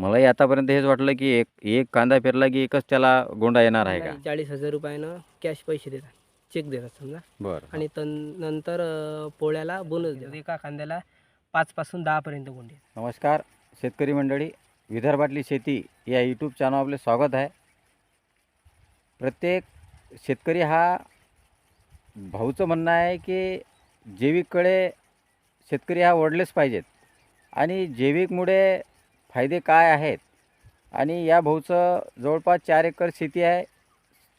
मलाही आतापर्यंत हेच वाटलं की एक एक कांदा पेरला की एकच त्याला गोंडा येणार आहे का? चाळीस हजार रुपयानं कॅश पैसे देतात. चेक देतात समजा. बरं. आणि तन नंतर अं, पोळ्याला बोनस देतात. एका कांद्याला पाचपासून दहापर्यंत गोंडी येतात. नमस्कार शेतकरी मंडळी विदर्भातली शेती या यूट्यूब चॅनल आपले स्वागत आहे. प्रत्येक शेतकरी हा भाऊचं म्हणणं आहे की जैविककडे शेतकरी हा ओढलेच पाहिजेत. आणि जैविकमुळे फायदे काय आहेत? आणि या भाऊचं जवळपास चार एकर शेती आहे.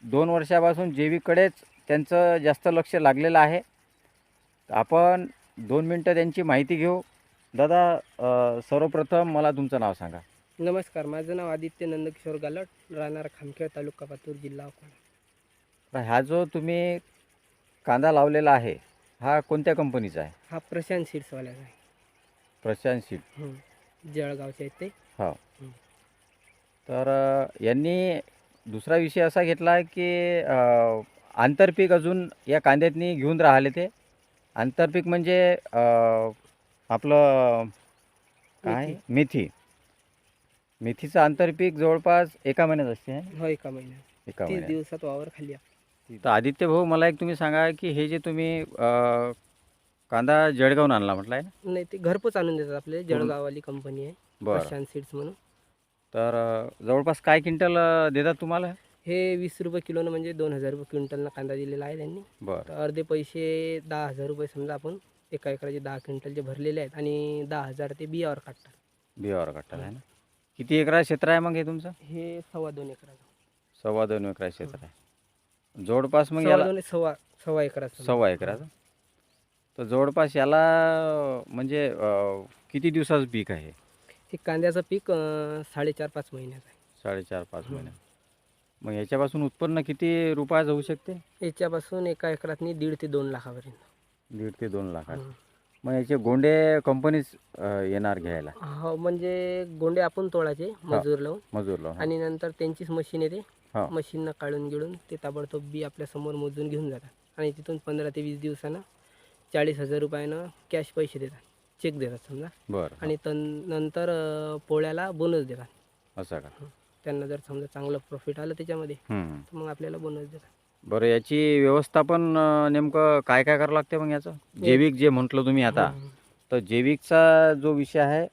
दोन वर्षापासून जैविककडेच त्यांचं जास्त लक्ष लागलेलं आहे. आपण दोन मिनटं त्यांची माहिती घेऊ. दादा सर्वप्रथम मला तुमचं नाव सांगा. नमस्कार माझं नाव आदित्य नंदकिशोर गालट राहणार खामखेड तालुका पातूर जिल्हा अकोला. हा जो तुम्ही कांदा लावलेला आहे हा कोणत्या कंपनीचा आहे? हा प्रशांत सीड्सवाल्याचा आहे. प्रशांत सीड. जळगावचे आहेत ते. हो. तर अ, यांनी दुसरा विषय असा घेतला की आंतरपीक अजून या कांद्यातनी घेऊन राहिले ते. आंतरपीक म्हणजे आपलं काय? मेथी. मेथी. मेथीचं आंतरपीक जवळपास एका महिन्यात असते है? हो एका महिन्यात. एका तीस महिन्यात. दिवसात वावर खाली. तर आदित्य भाऊ मला एक तुम्ही सांगा की हे जे तुम्ही कांदा जळगावून आणला म्हटलं आहे ना नाही ते घरपोच आणून देतात आपले जळगाववाली कंपनी आहे बरं. प्रशांत सीड्स म्हणून. तर अ, जवळपास काय क्विंटल अ, देतात तुम्हाला? हे वीस रुपये किलोनं म्हणजे दोन हजार रुपये क्विंटलनं कांदा दिलेला आहे त्यांनी. बरं. तर अर्धे पैसे दहा हजार रुपये समजा आपण एका एकराचे दहा क्विंटलचे भरलेले आहेत आणि दहा हजार ते बियावर काढतात. बियावर काढतात आहे ना? किती एकरा क्षेत्र आहे मग हे तुमचं? हे सव्वा दोन एकराचं. सव्वा दोन एकरा क्षेत्र आहे. जवळपास मग सव्वा याला दोन सव्वा सव्वा एकराचं. सव्वा एकराचं? तर जवळपास याला म्हणजे अ, किती दिवसाचं पीक आहे? हे कांद्याचं पीक अं, साडेचार पाच महिन्याचं आहे. साडेचार पाच हं. महिने. मग याच्यापासून उत्पन्न किती रुपयाचं होऊ शकते? याच्यापासून एका एकरातनी दीड ते दोन लाखापर्यंत. दीड ते दोन लाखात. हं. मग याचे गोंडे कंपनीच येणार घ्यायला. हो म्हणजे गोंडे आपण तोडायचे मजूर लावून. मजूर लावून आणि नंतर त्यांचीच मशीन येते. हा. मशीननं काढून गिळून ते ताबडतोब बी आपल्यासमोर मोजून घेऊन जातात. आणि तिथून पंधरा ते वीस दिवसानं चाळीस हजार रुपयानं कॅश पैसे देतात. चेक देतात समजा. बरं. आणि तन नंतर अं, पोळ्याला बोनस देतात. असं का? त्यांना जर समजा चांगलं प्रॉफिट आलं त्याच्यामध्ये हं. तर मग आपल्याला बोनस देतात. बरं याची व्यवस्थापन अ, नेमकं काय काय करावं लागते मग याचं? जैविक जे म्हटलं तुम्ही आता हं. तर जैविकचा जो विषय आहे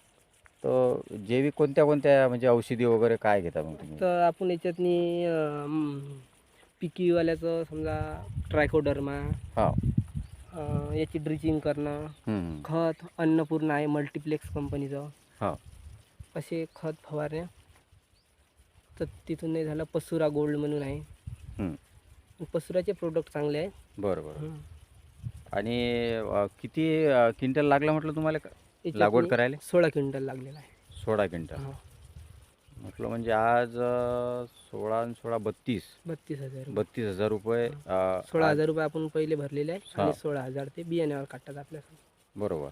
तो जैविक कोणत्या कोणत्या म्हणजे औषधी वगैरे काय घेता मग तुम्ही? तर आपण याच्यातनी अं, पिकीवाल्याचं समजा ट्रायकोडर्मा हा. अं, याची ड्रिचिंग करणं खत अन्नपूर्णा आहे मल्टिप्लेक्स कंपनीचं हा. असे खत फवारण्या तर तिथून नाही झालं पसुरा गोल्ड म्हणून आहे. पसुराचे प्रोडक्ट चांगले आहेत. बरं बरं. हं. आणि अ, किती अ, क्विंटल लागलं म्हटलं तुम्हाला क- लागवड करायला? सोळा क्विंटल लागलेला आहे. सोळा क्विंटल. हा. म्हटलं म्हणजे आज अ, सोळा आणि सोळा बत्तीस. बत्तीस हजार रुपये. बत्तीस हजार रुपये अ, सोळा हजार रुपये आपण पहिले भरलेले आहे हा. आणि सोळा हजार ते बियाण्यावर काढतात आपल्या बरोबर.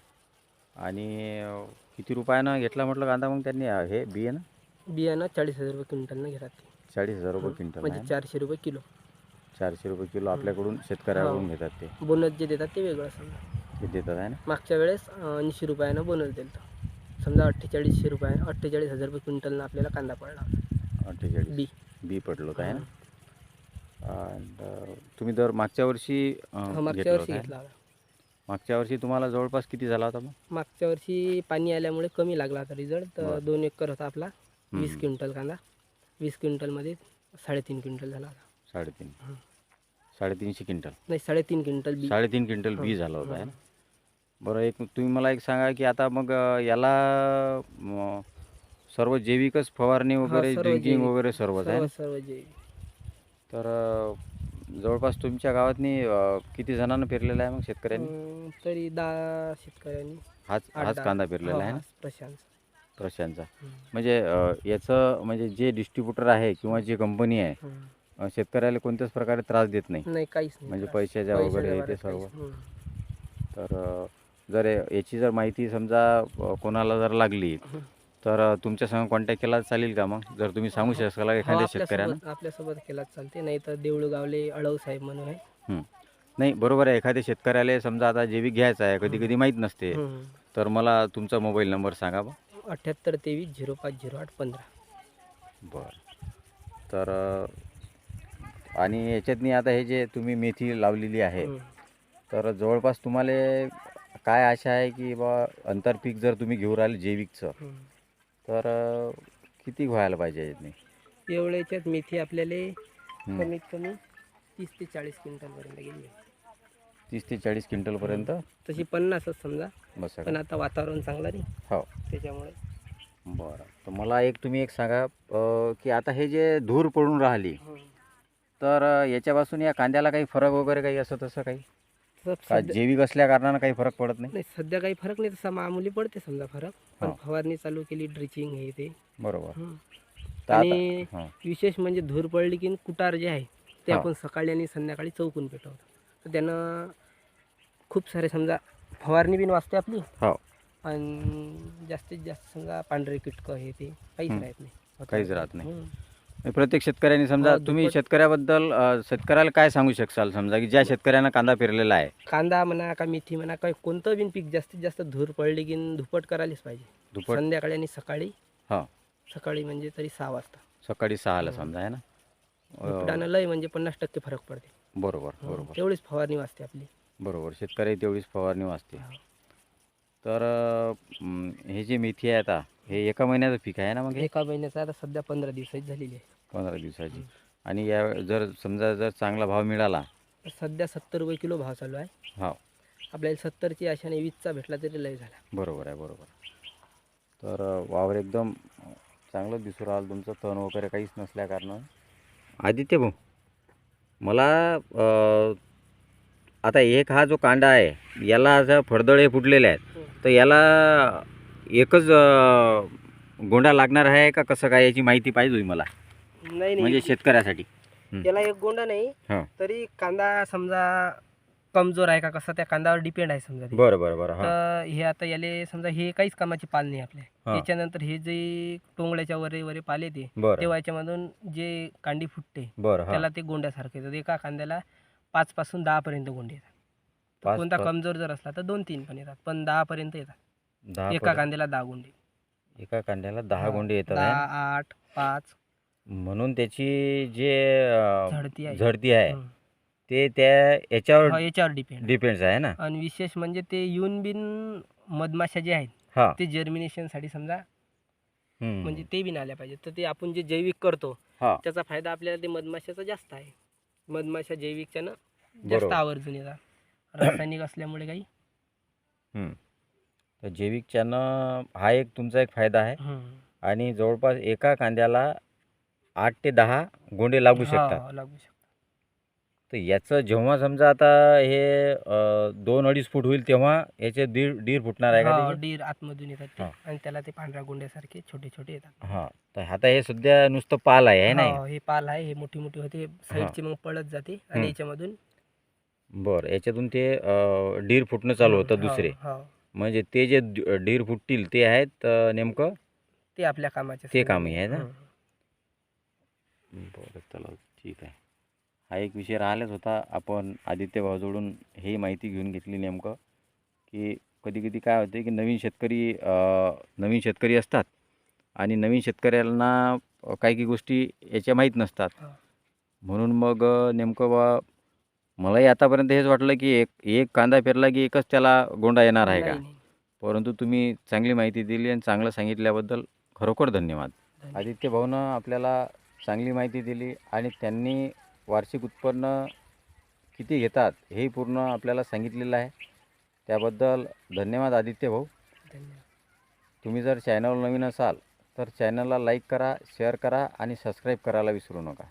आणि अ, किती रुपयानं घेतला म्हटलं कांदा मग त्यांनी अ, हे बिये ना बियाणं चाळीस हजार रुपये क्विंटलनं घेतात ते. चाळीस हजार रुपये क्विंटल म्हणजे आहे? चारशे रुपये किलो. चारशे रुपये किलो आपल्याकडून शेतकऱ्याकडून घेतात ते. बोनस जे देतात ते वेगळं समजा ते देतात आहे ना? मागच्या वेळेस ऐंशी रुपयानं बोनस दिलं समजा अठ्ठेचाळीसशे रुपये अठ्ठेचाळीस हजार रुपये क्विंटलनं आपल्याला कांदा पडला. अठ्ठेचाळीस. बी. बी पडलं ना अ, तुम्ही दर मागच्या वर्षी हा मागच्या वर्षी घेतला? होता. मागच्या वर्षी तुम्हाला जवळपास किती झाला होता मग? मागच्या वर्षी पाणी आल्यामुळे कमी लागला होता रिझल्ट. दोन एकर होता आपला. वीस. क्विंटल कांदा. वीस क्विंटलमध्ये साडेतीन क्विंटल झाला होता. साडेतीन. साडेतीनशे क्विंटल. नाही साडेतीन क्विंटल साडेतीन क्विंटल बी झालं होतं बरं एक तुम्ही मला एक सांगा की आता मग याला म, सर्व जैविकच फवारणी वगैरे सर्व ड्रिंकिंग जैविक. वगैरे सर्वच आहे सर्व ना? सर्व जे तर अ, जवळपास तुमच्या गावातनी अ, किती जणांना पेरलेलं आहे मग शेतकऱ्यांनी अं, तरी दहा शेतकऱ्यांनी हाच आठ हाच दहा. कांदा पेरलेला आहे हो, ना हा, प्रशांत प्रशांतचा. म्हणजे अ, याचं म्हणजे जे डिस्ट्रीब्युटर आहे किंवा जी कंपनी आहे. अ, शेतकऱ्याला कोणत्याच प्रकारे त्रास देत नाही नाही काहीच नाही म्हणजे त्रास. पैशाच्या पैशाच्या वगैरे ते बाबतीत सर्व काहीच. तर अ, जर याची जर माहिती समजा कोणाला जर लागली हं. तर तुमच्या संग कॉन्टॅक्ट केला चालेल का मग? जर तुम्ही सांगू शकाल हो, एखाद्या शेतकऱ्यानं आपल्यासोबत केलाच चालते नाही तर देऊळगावले अळव साहेब म्हणून आहे. हं. नाही बरोबर आहे. एखाद्या शेतकऱ्याला समजा आता जैविक घ्यायचं आहे कधी कधी माहीत नसते. हं. तर मला तुमचा मोबाईल नंबर सांगा बा. अठ्ठ्याहत्तर तेवीस झिरो पाच झिरो आठ पंधरा. बरं. तर आणि याच्यातनी आता हे जे तुम्ही मेथी लावलेली आहे हं. तर जवळपास तुम्हाला काय आशा आहे की बा आंतरपीक जर तुम्ही घेऊन राहिले जैविकचं हं. तर अ, किती व्हायला पाहिजे याच्यातनी एवढ्या याच्यात मेथी आपल्याला हं. कमीत कमी तीस ते चाळीस क्विंटलपर्यंत गेली. तीस ते चाळीस क्विंटलपर्यंत? तशी पन्नासच समजा बस पण आता वातावरण चांगलं नाही. हो. त्याच्यामुळे. बरं. तर मला एक तुम्ही एक सांगा अ, की आता हे जे धूर पडून राहिली तर अ, याच्यापासून या कांद्याला काही फरक वगैरे काही असं तसं काही? का सध्या जैविक असल्या कारणानं काही फरक पडत नाही नाही सध्या काही फरक नाही तसा मामूली पडते समजा फरक पण हा. फवारणी चालू केली ड्रिचिंग हे ते बरोबर हं. तर आता आणि हां विशेष म्हणजे धूर पडली की कुटार जे आहे ते हा. आपण सकाळी आणि संध्याकाळी चौकून पेटवतो तर त्यानं खूप सारे समजा फवारणी बिन वाचते आपली हो आणि जास्तीत जास्त समजा पांढरे कीटकं हे ते काहीच हं. राहत नाही काहीच राहत नाही. हं. प्रत्येक शेतकऱ्यांनी समजा हो, तुम्ही दुप्पट- शेतकऱ्याबद्दल अ, शेतकऱ्याला काय सांगू शकाल समजा की ज्या शेतकऱ्यानं कांदा पेरलेला आहे? कांदा म्हणा का मेथी म्हणा काही कोणतं बिन पीक जास्तीत जास्त धूर पडली की धुपट करायलाच पाहिजे. संध्याकाळी आणि सकाळी. हा. सकाळी म्हणजे तरी सहा वाजता. सकाळी सहाला हं. समजा आहे ना? अ, लय म्हणजे पन्नास टक्के फरक पडते. बरोबर हं. बरोबर. तेवढीच फवारणी वाचते आपली. बरोबर शेतकरी तेवढीच फवारणी वाचते. हो. तर अ, म, हे जे मेथी आहे आता हे एका महिन्याचं पीक आहे ना मग हे? एका महिन्याचा आता सध्या पंधरा दिवसाची झालेली आहे. पंधरा दिवसाची. आणि या जर समजा जर चांगला भाव मिळाला. तर सध्या सत्तर रुपये किलो भाव चालू आहे. हो. आपल्याला सत्तरची आशाने वीसचा भेटला तरी लय झाला. बरोबर आहे बरोबर तर अ, वावर एकदम चांगलं दिसू राहिलं तुमचं तण वगैरे काहीच नसल्या कारणानं. आदित्य भाऊ मला अ, आता एक हा जो कांदा आहे याला असं फडदळे फुटलेले आहेत. तर याला एकच अ, गोंडा लागणार आहे का कसं काय याची माहिती पाहिजे होती मला? नाही म्हणजे नाही शेतकऱ्यासाठी त्याला एक गोंडा नाही हा. तरी कांदा समजा कमजोर आहे का कसं त्या कांद्यावर डिपेंड आहे समजा ते. बरं बरं बरं हां. तर हे आता याले समजा हे काहीच कामाची पाल नाही आपल्या हा. त्याच्यानंतर हे जे टोंगळ्याच्या वरे वरे पाल येते बरं. तेव्हा याच्यामधून जे कांडी फुटते बरं हां. त्याला ते गोंड्यासारखे येतात. एका कांद्याला पाच पासून दहा पर्यंत गोंडे येतात. तर पाच- कोणता पाच- कमजोर जर असला तर दोन तीन पण येतात पण दहा पर्यंत येतात. दहा एका पर्यंत- कांद्याला दहा गोंडे. एका कांद्याला दहा गोंडे येतात. दहा आठ पाच म्हणून त्याची जे अ, झडती आहे. झडती आहे हं. ते त्या याच्यावर हो, याच्यावर डिपेंड डिपेंड्स आहे ना? आणि विशेष म्हणजे ते येऊन बिन मधमाशा जे आहेत हा. ते जर्मिनेशनसाठी समजा हम्म. म्हणजे ते बिन आल्या पाहिजे तर ते आपण जे जैविक करतो हा. त्याचा फायदा आपल्याला ते मधमाशाचा जास्त आहे. मधमाशा जैविकच्यानं जास्त बरोबर. आवर्जून येतात. रासायनिक असल्यामुळे काही. हम्म. तर जैविकच्यानं हा एक तुमचा एक फायदा आहे. आणि जवळपास एका कांद्याला आठ ते दहा गोंडे लागू शकतात हा, लागू शकतात तर याचं जेव्हा समजा आता हे अ, दोन अडीच फूट होईल तेव्हा याचे दीड दीड फुटणार आहे का हा, त्याचे? डीर आतमधून येतात ते हा. आणि त्याला ते पांढऱ्या गोंड्यासारखे छोटे छोटे येतात हा तर आता हे सध्या नुसतं पाल आहे है नाही हा, हे पाल आहे हे मोठी मोठी होते साईडची मग पळत जाते हम्म. आणि याच्यामधून बरं याच्यातून ते अ, डीर फुटणं चालू होतं हा, दुसरे हा. म्हणजे ते जे डीर फुटतील ते आहेत अ, नेमकं ते आपल्या कामाचे ते समजा. कामी आहे ना? बरं चला ठीक आहे हा एक विषय राहिलाच होता आपण आदित्य भाऊजवळून ही माहिती घेऊन घेतली नेमकं की कधी कधी काय होते की नवीन शेतकरी नवीन शेतकरी असतात आणि नवीन शेतकऱ्यांना काही काही गोष्टी याच्या माहीत नसतात. म्हणून मग नेमकं बा मलाही आतापर्यंत हेच वाटलं की एक एक कांदा पेरला की एकच त्याला गोंडा येणार आहे का. परंतु तुम्ही चांगली माहिती दिली आणि चांगलं सांगितल्याबद्दल खरोखर धन्यवाद. आदित्य भाऊनं आपल्याला चांगली माहिती दिली आणि त्यांनी वार्षिक उत्पन्न किती घेतात हेही पूर्ण आपल्याला सांगितलेलं आहे. त्याबद्दल धन्यवाद आदित्य भाऊ. तुम्ही जर चॅनल नवीन असाल तर चॅनलला लाईक करा शेअर करा आणि सबस्क्राईब करायला विसरू नका.